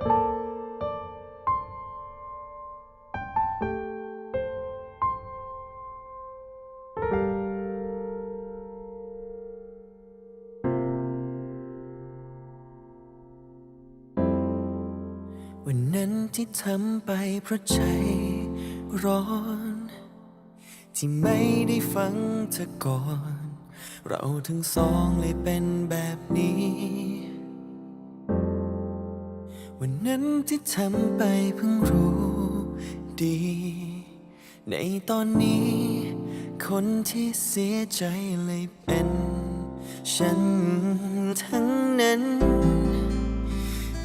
วันนั้นที่ทำไปเพราะใจร้อน ที่ไม่ได้ฟังเธอก่อน เราทั้งสองเลยเป็นแบบนี้ วันนั้นที่ทำไปเพิ่งรู้ดี ในตอนนี้ คนที่เสียใจเลยเป็น ฉันทั้งนั้น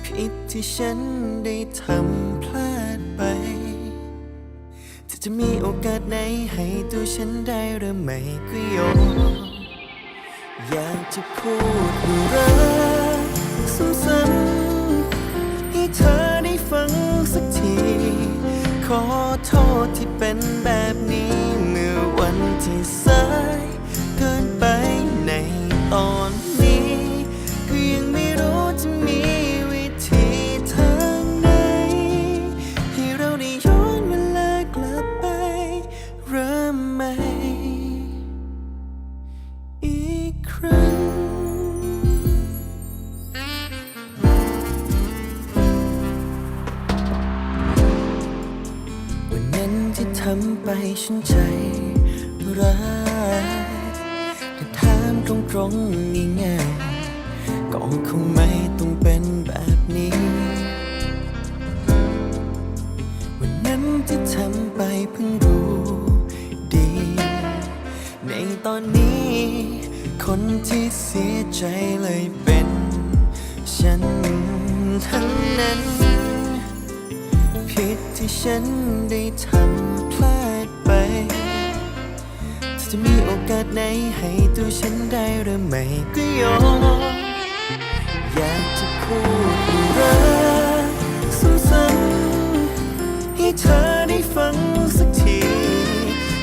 ผิดที่ฉันได้ทำพลาดไป ถ้าจะมีโอกาสไหนให้ตัวฉันได้หรือไม่ก็ยอมอยากจะพูดว่ารักซ้ำๆ เธอได้ฟังสักที ขอโทษที่เป็นแบบนี้ เมื่อวันที่สายเกินไปในตอนนี้ ก็ยังไม่รู้จะมีวิธีทางไหน ให้เราได้ย้อนเวลากลับไป เริ่มใหม่อีกครั้งำไปฉันใจร้ายแต่ถามตรงๆง่ายๆก็คงไม่ต้องเป็นแบบนี้ วันนั้นที่ทำไปเพิ่งรู้ดี ในตอนนี้ คนที่เสียใจเลยเป็นฉันทั้งนั้น ผิดที่ฉันได้ทำ จะมีโอกาสไหนให้ตัวฉันได้หรือไม่ก็ยอมอยากจะพูดว่ารักซ้นๆให้เธอได้ฟังสักที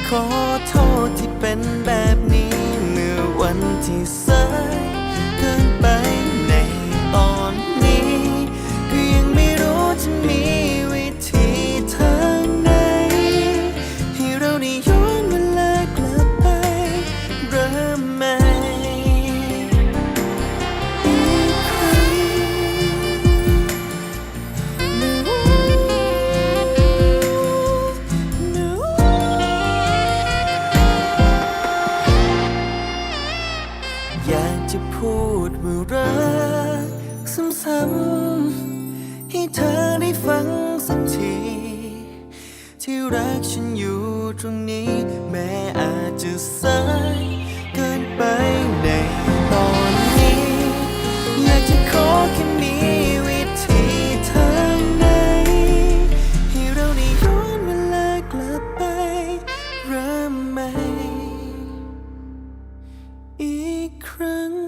ขอโทษที่เป็นแบบนี้ เมื่อวันที่สายเกินไป จะพูดว่ารักซ้ำๆให้เธอได้ฟังสักที ที่รักฉันอยู่ตรงนี้ แม้อาจจะสายเกินไปในตอนนี้ อยากจะขอแค่มีวิธีทางไหน ให้เราได้ย้อนเวลากลับไป เริ่มใหม่อีกครั้ง